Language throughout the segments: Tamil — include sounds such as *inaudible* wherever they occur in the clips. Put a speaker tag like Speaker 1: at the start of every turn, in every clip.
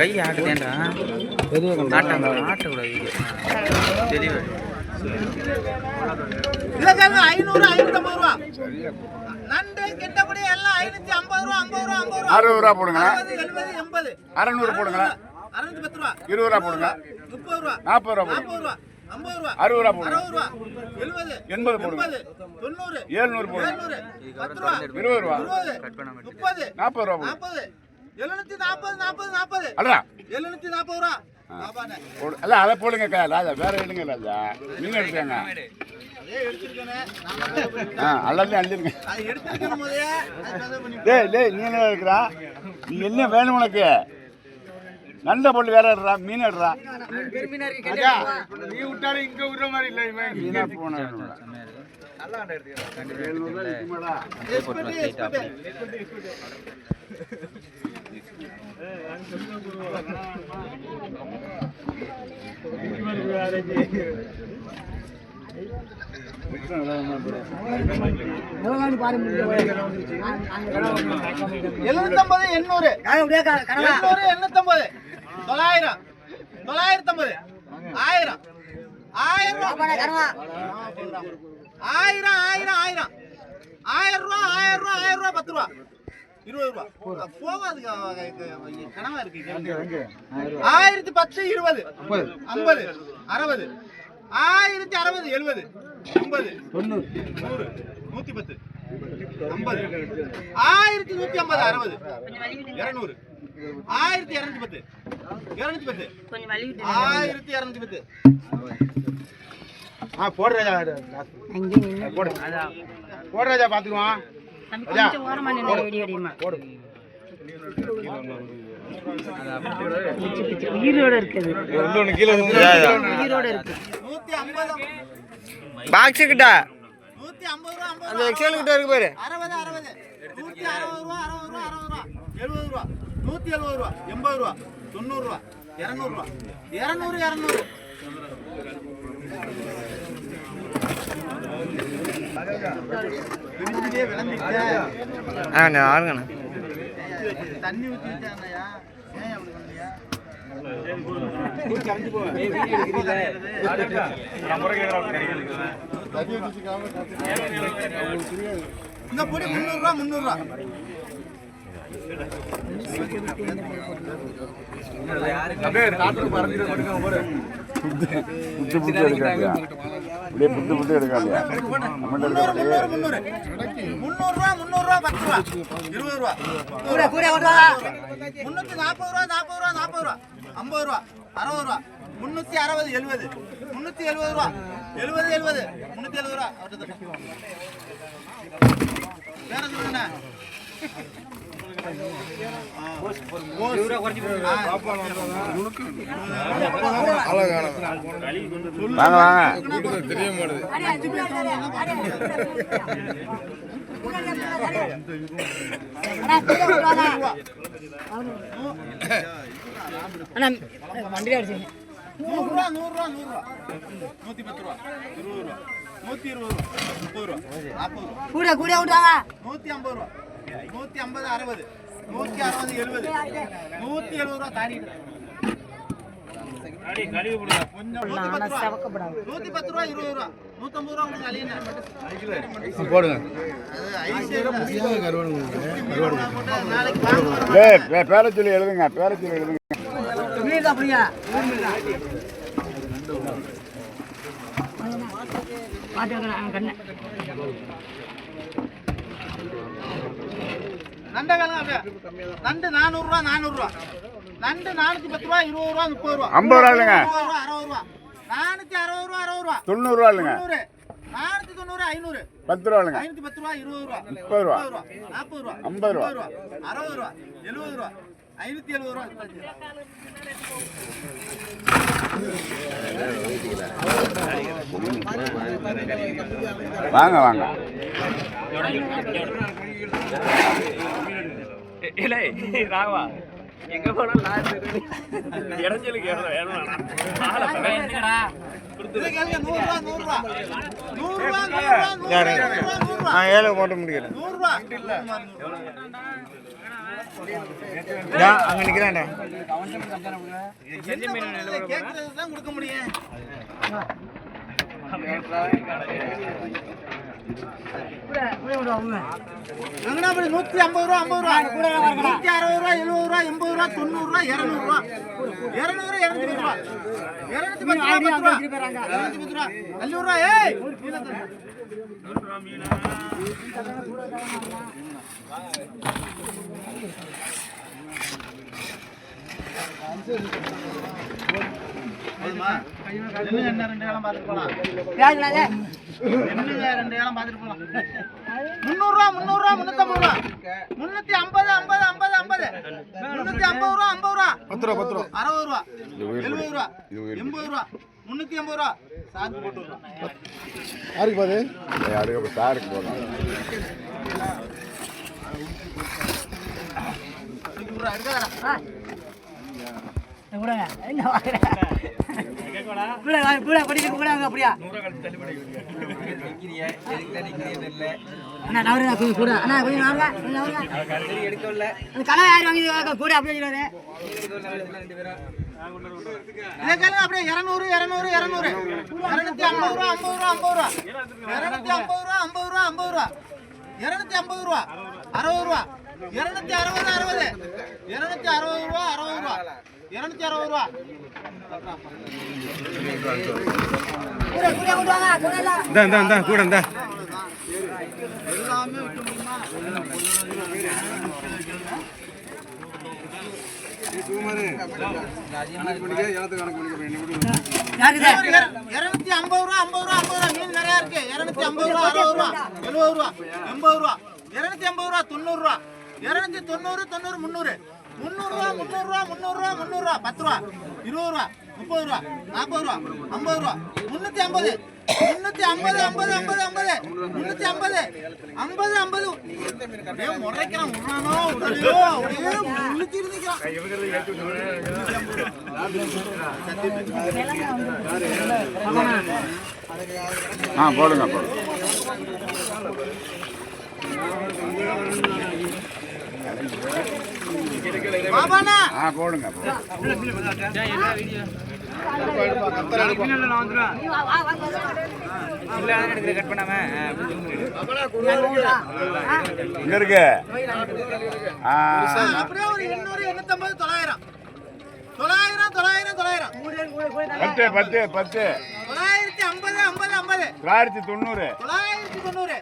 Speaker 1: கை ஆட்டுதேன்டா. ஆட்டம் ஆட்டக்கூடாது. தெளிவு.
Speaker 2: இல்லைங்க ஐநூறு ஐநூத்தம்பது ரூபா. நண்டு கெட்டபடி எல்லாம் ஐநூத்தி ஐம்பது ரூபா ஐம்பது ரூபா ஐம்பது ரூபா.
Speaker 3: அறுபது ரூபா போடுங்க.
Speaker 2: எழுபது எண்பது.
Speaker 3: அறநூறு போடுங்க.
Speaker 2: அறுநூத்தி பத்து ரூபா.
Speaker 3: இருபது ரூபா போடுங்க.
Speaker 2: முப்பது ரூபா.
Speaker 3: நாற்பது ரூபா போடுங்க.
Speaker 2: நாற்பது ரூபா. ஐம்பது ரூபா.
Speaker 3: அறுபது ரூபா போடுங்க.
Speaker 2: அறுபது ரூபா. எழுபது.
Speaker 3: எண்பது போடுங்க.
Speaker 2: தொண்ணூறு.
Speaker 3: ஏழ்நூறு போடுங்க.
Speaker 2: எழுநூறு பத்து ரூபா.
Speaker 3: இருபது ரூபா.
Speaker 2: முப்பது.
Speaker 3: நாற்பது ரூபா
Speaker 2: நாற்பது. எழுநூத்தி நாற்பது நாற்பது நாற்பது
Speaker 3: அடா
Speaker 2: எழுநூத்தி நாற்பது ரூபா.
Speaker 3: அல்ல அதை போடுங்க. ராஜா வேற எடுங்க ராஜா நீங்க எடுத்துக்கங்க. ஆ எல்லாத்தையும்
Speaker 2: பண்ணி
Speaker 3: டேய் டேய் நீ என்ன இருக்கிறா நீ என்ன வேணும் உனக்கு? நல்ல பொருள் வேற எடுறா மீன் எடுறா. நீ விட்டாலும் இங்க விடுற மாதிரி இல்லை இவன் மீனா போன
Speaker 2: எழுநூத்தம்பது எண்ணூறு. எண்ணூறு எண்ணூத்தம்பது. தொள்ளாயிரம். தொள்ளாயிரத்தம்பது. ஆயிரம். ஆயிரம். ரூபா. ஆயிரம் ஆயிரம் ஆயிரம். ஆயிரம் ரூபா ஆயிரம் ரூபா ஆயிரம் ரூபா பத்து ரூபா. இருபது ரூபா. போகாது கனவா இருக்கு ஆயிரத்தி பத்து இருபது. ஐம்பது. அறுபது. ஆயிரத்தி அறுபது எழுபது. ஐம்பது. தொண்ணூறு. நூறு. நூத்தி பத்து. ஐம்பது. ஆயிரத்தி நூத்தி ஐம்பது அறுபது. இருநூறு. ஆயிரத்தி இருநூத்தி பத்து. இருநூத்தி பத்து. ஆயிரத்தி இருநூத்தி பத்து. ஆ போடு ராஜா போடு. போடு ராஜா பாத்துக்குவான்
Speaker 4: உயிரோட இருக்குது. உயிரோட இருக்கு
Speaker 1: பாக்ஸு கிட்ட. அந்த எக்ஸல் கிட்ட இருக்கு பாரு.
Speaker 2: அறுபது அறுபது. நூத்தி அறுபது ரூபா அறுபது ரூபா அறுபது ரூபா. எழுபது ரூபா. நூத்தி எழுபது ரூபா. எண்பது ரூபா. தொண்ணூறு ரூபா. இருநூறு ரூபா. இருநூறு இருநூறு. விரிஞ்சுட்டே விளம்பிட்டேன்
Speaker 1: ஆ நான் ஆளுங்கண்ணா
Speaker 2: தண்ணி ஊத்தி வச்சாங்கய்யா ஏன் அப்படி பண்ணலையா இந்த பொடி முந்நூறுரூவா முந்நூறுரூவா
Speaker 3: புட்டு புட்டு எடுக்காதியா அப்படியே புட்டு புட்டு
Speaker 2: முந்நூறு முந்நூறுரூவா முந்நூறுரூவா பத்து ரூபா. இருபது ரூபா. முந்நூற்றி நாற்பது ரூபா நாற்பது ரூபா நாற்பது ரூபா ஐம்பது ரூபா அறுபது ரூபா. முந்நூற்றி அறுபது எழுபது. முந்நூற்றி எழுபது ரூபா. எழுபது எழுபது. முந்நூற்றி எழுபது ரூபா. வேற சொல்லுங்கண்ணா
Speaker 3: வாங்க வாங்க
Speaker 4: தெரிய வண்டியில் அடிச்சு
Speaker 2: நூறுரூவா நூறுரூவா நூறுரூவா நூற்றி பத்து ரூபா இருபது ரூபா நூற்றி இருபது ரூபா முப்பது ரூபா நாற்பது ரூபா
Speaker 4: கூட கூட விட்டாங்க
Speaker 2: நூற்றி ஐம்பது ரூபா நூற்றி ஐம்பது அறுபது. நூற்றி அறுபது எழுபது. நூற்றி எழுபது ரூபா தாண்டி கொஞ்சம் நூத்தி பத்து ரூபா. நூத்தி இருபது ரூபா. நூத்தம்பது ரூபா உங்களுக்கு
Speaker 3: போடுங்க. பேரை சொல்லி எழுதுங்க பேரை சொல்லி எழுதுங்க.
Speaker 4: மீன் அப்படியா? பாட்டு கண்ணு.
Speaker 2: நண்டை வேலை அப்படியே நண்டு நானூறு ரூபா நானூறு ரூபா நண்டு நானூத்தி பத்து ரூபா இருபது ரூபா முப்பது ரூபா.
Speaker 3: ஐம்பது ரூபா இல்லைங்க.
Speaker 2: அறுபது ரூபா அறுபது ரூபா. நானூத்தி அறுபது ரூபா அறுபது ரூபா.
Speaker 3: தொண்ணூறு ரூபா இல்லைங்க.
Speaker 2: தொண்ணூறு. நானூத்தி தொண்ணூறு ஐநூறு.
Speaker 3: பத்து ரூபா இல்லைங்க.
Speaker 2: ஐநூத்தி பத்து ரூபா இருபது ரூபா.
Speaker 3: முப்பது ரூபா.
Speaker 2: நாற்பது ரூபா.
Speaker 3: ஐம்பது ரூபா.
Speaker 2: அறுபது ரூபா. எழுபது ரூபா. ஐநூத்தி எழுபது ரூபா.
Speaker 3: வாங்க வாங்க.
Speaker 1: இல்லை ராகவா எங்க போனாலும் நான் இடைஞ்சலுக்கு வேணும். நான் ஏழை போட்ட முடியல அங்க நிக்கிறான்டா.
Speaker 2: கொடுக்க முடியும். வெங்கடாபுரி நூத்தி ஐம்பது ரூபா ஐம்பது ரூபா. நூத்தி அறுபது ரூபா எழுபது ரூபா எண்பது ரூபா தொண்ணூறு ரூபா இருநூறு ரூபா. இருநூறு இருநூத்தி ரூபா. இருநூத்தி பத்து ரூபா பத்து ரூபா. இருநூத்தி பத்து ரூபா. அஞ்சூறு ரூபா ஏய்! போதுமா? என்ன ரெண்டு ஏலம் பார்த்துட்டு போலாம் ரெண்டு ஏலம் பார்த்துட்டு போலாம் முந்நூறுரூவா முந்நூறுரூவா முந்நூற்றம்பது ரூபா. முந்நூற்றி ஐம்பது ஐம்பது ஐம்பது ஐம்பது. முந்நூற்றி ஐம்பது ரூபா ஐம்பது ரூபா.
Speaker 3: பத்து ரூபா பத்து ரூபா.
Speaker 2: அறுபது ரூபா. எழுபது ரூபா. எண்பது ரூபா. முந்நூற்றி எண்பது ரூபா. சார்ஜ் போட்டு விட்றோம்.
Speaker 3: யாருக்கு பாது யாருக்கு சாருக்கு போகலாம்.
Speaker 2: தூக்கி விட்றா, எடுக்காதடா.
Speaker 4: கூடங்க என்ன வாங்குற கூட வாங்க கூட படிக்க கூட வாங்க அண்ணா கூட அப்படியே
Speaker 2: இரநூறு இரநூறு இரநூறு. இரநூத்தி ஐம்பது ரூபா ஐம்பது ரூபா ஐம்பது ரூபா. இரநூத்தி ஐம்பது ரூபா ஐம்பது ரூபா ஐம்பது ரூபா. இரநூத்தி ஐம்பது ரூபா. அறுபது ரூபா. இரநூத்தி அறுபது அறுபது. இரநூத்தி அறுபது ரூபா அறுபது ரூபா. இரநூத்தி அறுபது ரூபா.
Speaker 4: கூட
Speaker 1: இந்தா.
Speaker 2: எல்லாமே இருநூத்தி ஐம்பது ரூபா ஐம்பது ரூபா ஐம்பது ரூபா. மீன் நிறைய இருக்கு. இருநூத்தி ஐம்பது ரூபா அறுபது ரூபா எழுபது ரூபா எண்பது ரூபா. இருநூத்தி ஐம்பது ரூபா தொண்ணூறு ரூபா. இருநூத்தி தொண்ணூறு தொண்ணூறு முந்நூறு. முந்நூறுரூவா முந்நூறுரூவா முந்நூறுரூவா முந்நூறுரூவா. பத்து ரூபா இருபது ரூபா முப்பது ரூபா நாற்பது ரூபா ஐம்பது ரூபா முந்நூற்றி ஐம்பது முன்னூத்தி ஐம்பது ஐம்பது. ஐம்பது ஐம்பது முன்னூத்தி ஐம்பது ஐம்பது. ஐம்பது முறைக்கிறான் விடுறானோ விடலையோ அப்படியே இருந்துக்கிறான்
Speaker 3: ஆ போடுங்க போடுங்க. போடுங்க இங்க இருக்கு?
Speaker 2: தொள்ளாயிரம். தொள்ளாயிரம் தொள்ளாயிரம் தொள்ளாயிரம்.
Speaker 3: பத்து பத்து பத்து.
Speaker 2: தொள்ளாயிரத்தி ஐம்பது ஐம்பது ஐம்பது.
Speaker 3: தொள்ளாயிரத்தி தொண்ணூறு.
Speaker 2: தொள்ளாயிரத்தி தொண்ணூறு.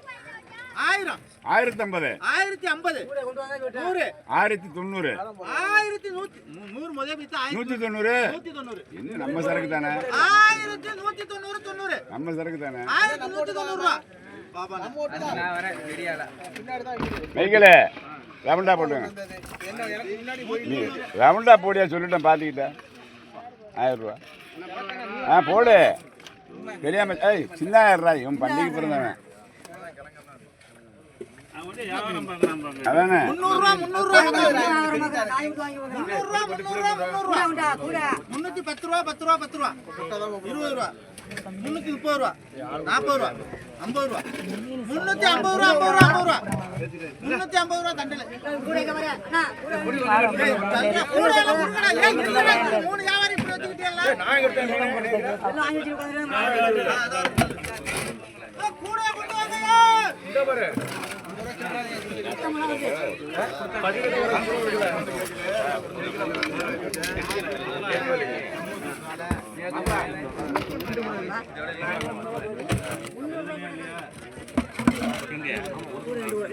Speaker 2: ஆயிரம்.
Speaker 3: ஆயிரத்தி ஐம்பது.
Speaker 2: ஆயிரத்தி ஐம்பது நூறு
Speaker 3: ஆயிரத்தி தொண்ணூறு.
Speaker 2: ஆயிரத்தி நூத்தி நூறு முதல்
Speaker 3: நூத்தி தொண்ணூறு?
Speaker 2: நூத்தி தொண்ணூறு.
Speaker 3: என்ன நம்ம சரக்கு தானே?
Speaker 2: ஆயிரத்தி நூத்தி தொண்ணூறு தொண்ணூறு.
Speaker 3: நம்ம சரக்கு தானே?
Speaker 2: ஆயிரத்தி நூத்தி தொண்ணூறு ரூபா.
Speaker 3: ரவுண்டா போடியா சொல்லிட்டேன் பார்த்துக்கிட்டேன் ஆயிரம் ரூபா ஆ போடு. தெரியாம ஏய் சின்ன ஆயிரம் ரூபாய் இவன் பண்டிகை பிறந்தவன் அதானே
Speaker 2: முந்நூறு ரூபா முந்நூறு ரூபா முந்நூறு ரூபா முந்நூறு ரூபா முந்நூறு ரூபா
Speaker 4: கூட
Speaker 2: முன்னூத்தி பத்து ரூபா பத்து ரூபா பத்து ரூபா இருபது ரூபா முன்னூத்தி முப்பது ரூபா நாற்பது ரூபா ஐம்பது ரூபா முன்னூத்தி ஐம்பது ரூபா ஐம்பது ரூபா ஐம்பது ரூபா முன்னூத்தி ஐம்பது ரூபா தண்டல மூணு வியாபாரி இப்படி கொண்டு.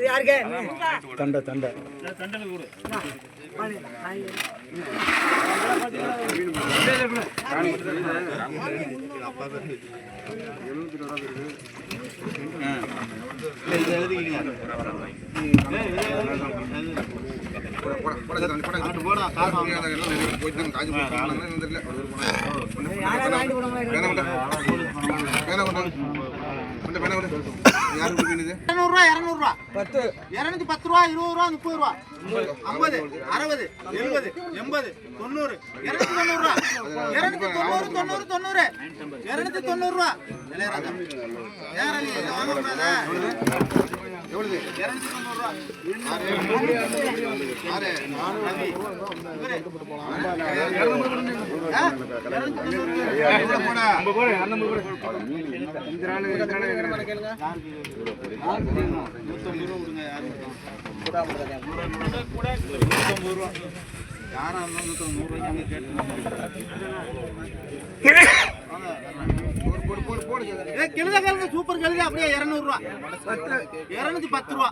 Speaker 4: யாருக்கு
Speaker 1: தண்டை தண்டை.
Speaker 2: எழுபத்தி ரெண்டாவது ஏய், இரநூறுவா இரநூறுவா. பத்து. இரநூத்தி பத்து ரூபா இருபது ரூபா முப்பது ரூபா. ஐம்பது அறுபது எழுபது எண்பது தொண்ணூறு இருநூத்தி தொண்ணூறுரூவா இருநூத்தி தொண்ணூறு தொண்ணூறு தொண்ணூறு. இருநூத்தி தொண்ணூறு ரூபா. நூத்தம்பது ரூபா. கொடுங்க யாரும் நூத்தம்பது ரூபா யாரா இருந்தாலும் நூத்தம்பது நூறு ரூபாய்க்கு அங்கே கேட்டு *laughs* கிழுத கிழங்கு சூப்பர் கிழுது அப்படியே இரநூறுவா. இரநூத்தி பத்து ரூபா.